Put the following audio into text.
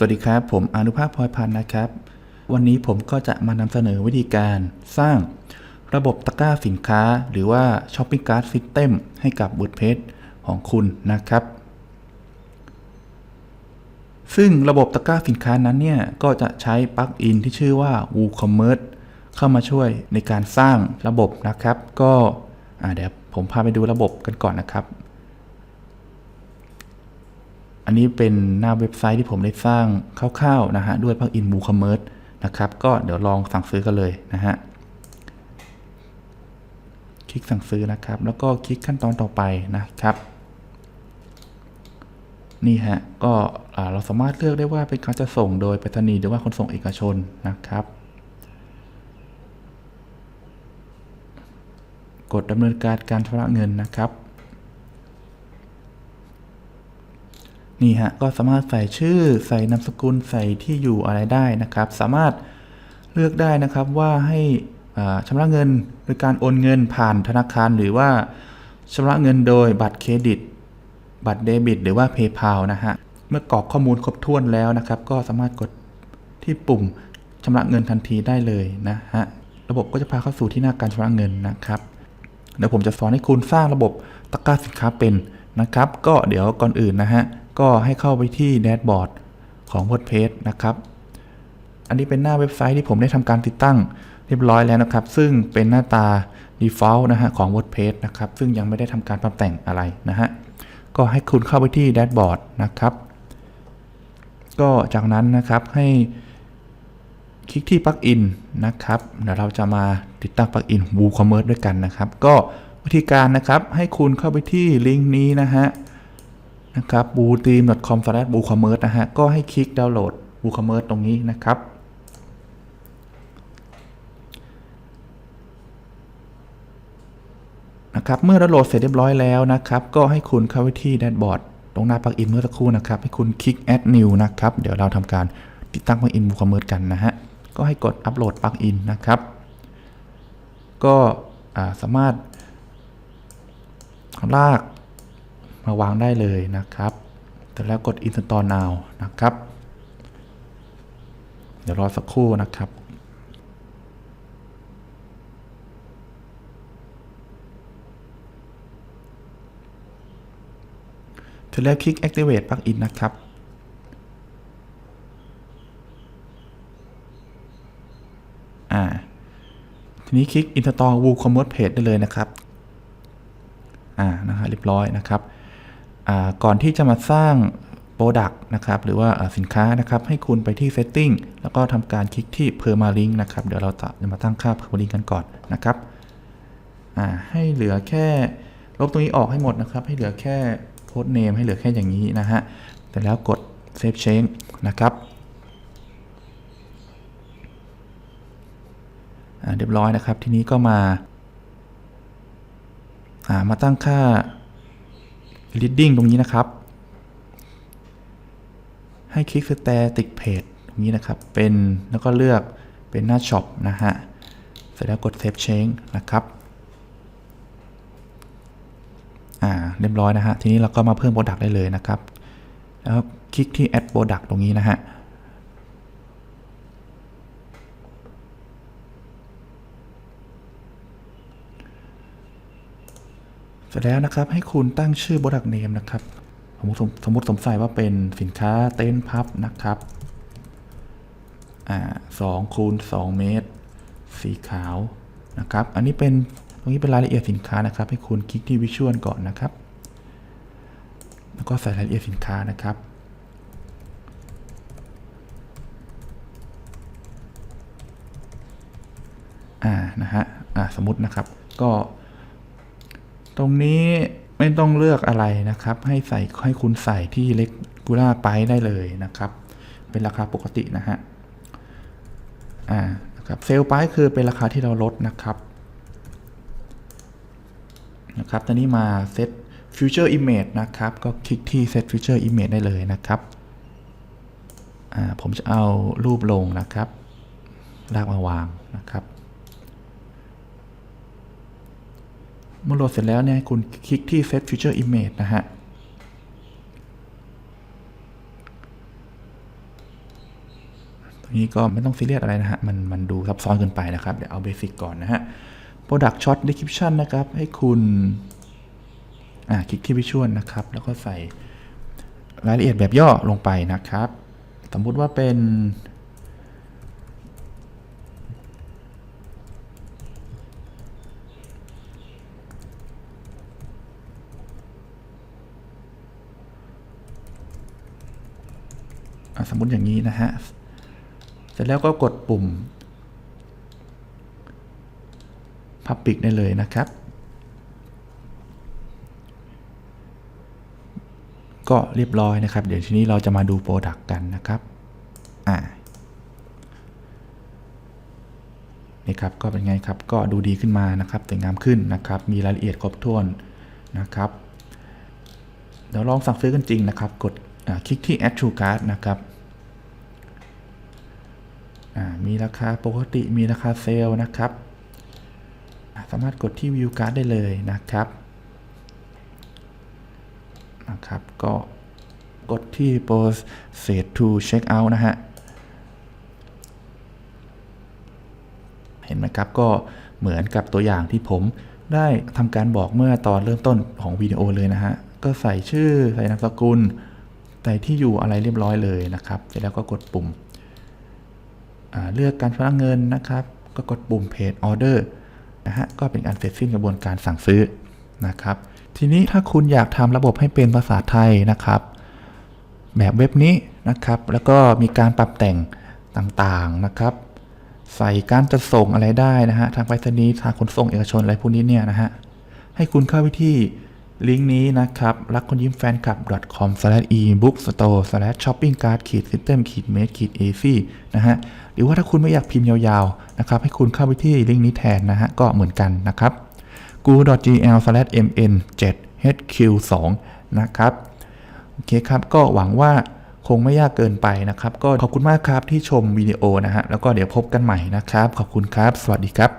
สวัสดีครับ ผมอนุภาพพลอยพันธ์นะครับ วันนี้ผมก็จะมานำเสนอวิธีการสร้างระบบตะกร้าสินค้า หรือว่า Shopping Cart System ให้กับ WordPress ของคุณนะครับ ซึ่งระบบตะกร้าสินค้านั้นเนี่ย ก็จะใช้ปลั๊กอินที่ชื่อว่า WooCommerce เข้ามาช่วยในการสร้างระบบนะครับ ก็เดี๋ยวผมพาไปดูระบบกันก่อนนะครับ อันนี้เป็นหน้าเว็บไซต์ที่ผมได้สร้างคร่าวๆนะฮะด้วยปลั๊กอิน WooCommerce นะครับก็เดี๋ยวลองสั่งซื้อกันเลยนะฮะคลิกสั่งซื้อนะครับ แล้วก็คลิกขั้นตอนต่อไปนะครับ นี่ฮะก็เราสามารถเลือกได้ว่าเป็นการจะส่งโดยไปรษณีย์หรือว่าขนส่งเอกชนนะครับ กดดำเนินการการชำระเงินนะครับ นี่ฮะก็สามารถใส่ชื่อ ใส่นามสกุลใส่ที่อยู่อะไรได้นะครับ สามารถเลือกได้นะครับว่าให้อ่าชำระเงินโดยการโอนเงินผ่านธนาคารหรือว่าชำระเงินโดยบัตรเครดิต บัตรเดบิต หรือว่า PayPal นะฮะเมื่อกรอกข้อมูลครบถ้วนแล้วนะครับ ก็สามารถกดที่ปุ่มชำระเงินทันทีได้เลยนะฮะระบบก็จะพาเข้าสู่ที่หน้าการชำระเงินนะครับเดี๋ยวผมจะสอนให้คุณสร้างระบบตะกร้าสินค้าเป็นนะครับ ก็เดี๋ยวก่อนอื่นนะฮะ ก็ให้เข้าไปที่แดชบอร์ดของ WordPress นะครับ อันนี้เป็นหน้าเว็บไซต์ที่ผมได้ทำการติดตั้งเรียบร้อยแล้วนะครับ ซึ่งเป็นหน้าตา default นะฮะของ WordPress นะครับ ซึ่งยังไม่ได้ทำการปรับแต่งอะไรนะฮะ ก็ให้คุณเข้าไปที่แดชบอร์ดนะครับ ก็จากนั้นนะครับให้คลิกที่ปลั๊กอินนะครับ เดี๋ยวเราจะมาติดตั้งปลั๊กอิน WooCommerce ด้วยกันนะครับ ก็วิธีการนะครับให้คุณเข้าไปที่ลิงก์นี้นะฮะ นะครับ b o o t e a m c o m w o o c o m m e r c e นะฮะ ก็ให้คลิกดาวน์โหลด WooCommerce ตรงนี้นะครับ นะครับ เมื่อดาวน์โหลดเสร็จเรียบร้อยแล้วนะครับ ก็ให้คุณเข้าไปที่แดชบอร์ดตรงหน้าปลั๊กอินเมื่อสักครู่นะครับ ให้คุณคลิก add new นะครับ เดี๋ยวเราทำการติดตั้งปลั๊กอิน WooCommerce กันนะฮะ ก็ให้กดอัปโหลดปลั๊กอินนะครับ ก็สามารถลาก มาวางได้เลยนะครับ แต่แล้วกด install now นะครับ เดี๋ยวรอสักครู่นะครับเสร็จแล้วคลิก activate plugin นะครับอ่าทีนี้คลิก install WooCommerce page ได้เลยนะครับ อ่า นะฮะเรียบร้อยนะครับ ก่อนที่จะมาสร้าง Product นะครับหรือว่าสินค้านะครับให้คุณไปที่ Setting แล้วก็ทำการคลิกที่ Permalink นะครับเดี๋ยวเราจะมาตั้งค่า Permalink กันก่อนนะครับให้เหลือแค่ลบตรงนี้ออกให้หมดนะครับ ให้เหลือแค่โพสเนมให้เหลือแค่อย่างนี้นะฮะแต่แล้วกด Save Change นะครับเรียบร้อยนะครับ ทีนี้ก็มาามาตั้งค่า Leading ตรงนี้นะครับ ให้คลิก Static Page ตรงนี้นะครับ เป็นแล้วก็เลือกเป็นหน้า Shop นะฮะ เสร็จแล้วกด Save Change นะครับ อ่า เรียบร้อยนะฮะ ทีนี้เราก็มาเพิ่ม Product ได้เลยนะครับ แล้วคลิกที่ Add Product ตรงนี้นะฮะ เสร็จแล้วนะครับให้คุณตั้งชื่อ Product Name นะครับสมมติสมมติสมใส่ว่าเป็นสินค้าเต็นท์พับนะครับอ่าสองคูณสองเมตร สีขาวนะครับ อันนี้เป็นตรงนี้เป็นรายละเอียดสินค้านะครับ ให้คุณคลิกที่วิชวลก่อนนะครับ แล้วก็ใส่รายละเอียดสินค้านะครับอ่านะฮะอ่าสมมตินะครับ ก็ ตรงนี้ไม่ต้องเลือกอะไรนะครับ ให้ใส่ให้คุณใส่ที่เล็กกูล่าไปได้เลยนะครับ เป็นราคาปกตินะฮะอ่านะครับเซลล์ไปคือเป็นราคาที่เราลดนะครับนะครับตอนนี้มาเซต Future Image นะครับ ก็คลิกที่ Set Future Image ได้เลยนะครับอ่าผมจะเอารูปลงนะครับ ลากมาวางนะครับ เมื่อโหลดเสร็จแล้วเนี่ยคุณคลิกที่ Set Future Image นะฮะตรงนี้ก็ไม่ต้องซีเรียสอะไรนะฮะ มันมันดูซับซ้อนเกินไปนะครับ เดี๋ยวเอาเบสิกก่อนนะฮะ Product Short Description นะครับ ให้คุณอ่าคลิกที่ Visual นะครับ แล้วก็ใส่รายละเอียดแบบย่อลงไปนะครับ สมมุติว่าเป็น สมมุติอย่างนี้นะฮะ เสร็จแล้วก็กดปุ่ม Public ได้เลยนะครับ ก็เรียบร้อยนะครับ เดี๋ยวทีนี้เราจะมาดู Product กันนะครับอ่านี่ครับก็เป็นไงครับก็ดูดีขึ้นมานะครับสวยงามขึ้นนะครับ มีรายละเอียดครบถ้วนนะครับเดี๋ยวลองสั่งซื้อกันจริงนะครับ กดคลิกที่ Add to Cart นะครับ มีราคาปกติมีราคาเซลล์นะครับ สามารถกดที่ View Card ได้เลยนะครับนะครับก็กดที่ Proceed to Check Out นะฮะ เห็นไหมครับ ก็เหมือนกับตัวอย่างที่ผมได้ทำการบอกเมื่อตอนเริ่มต้นของวิดีโอเลยนะฮะ ก็ใส่ชื่อ ใส่นามสกุล ใส่ที่อยู่อะไรเรียบร้อยเลยนะครับ เสร็จแล้วก็กดปุ่ม เลือกการชำระเงินนะครับ ก็กดปุ่ม Page Order นะฮะก็เป็นการเสร็จสิ้นกระบวนการสั่งซื้อนะครับ ทีนี้ถ้าคุณอยากทำระบบให้เป็นภาษาไทยนะครับ แบบเว็บนี้นะครับ แล้วก็มีการปรับแต่งต่างๆนะครับ ใส่การจะส่งอะไรได้นะฮะทางไปรษณีย์ทางขนส่งเอกชนอะไรพวกนี้เนี่ยนะฮะให้คุณเข้าไปที่ ลิงก์นี้นะครับ รักคนยิ้มแฟนคลับ com ebook store shopping cart ขีด system ขีด made ขีด ac นะฮะ หรือว่าถ้าคุณไม่อยากพิมพ์ยาวๆ นะครับ ให้คุณเข้าไปที่ลิงก์นี้แทนนะฮะ ก็เหมือนกันนะครับ google.gl/mn7hq2 นะครับ โอเคครับ ก็หวังว่าคงไม่ยากเกินไปนะครับ ก็ขอบคุณมากครับที่ชมวิดีโอนะฮะ แล้วก็เดี๋ยวพบกันใหม่นะครับ ขอบคุณครับ สวัสดีครับ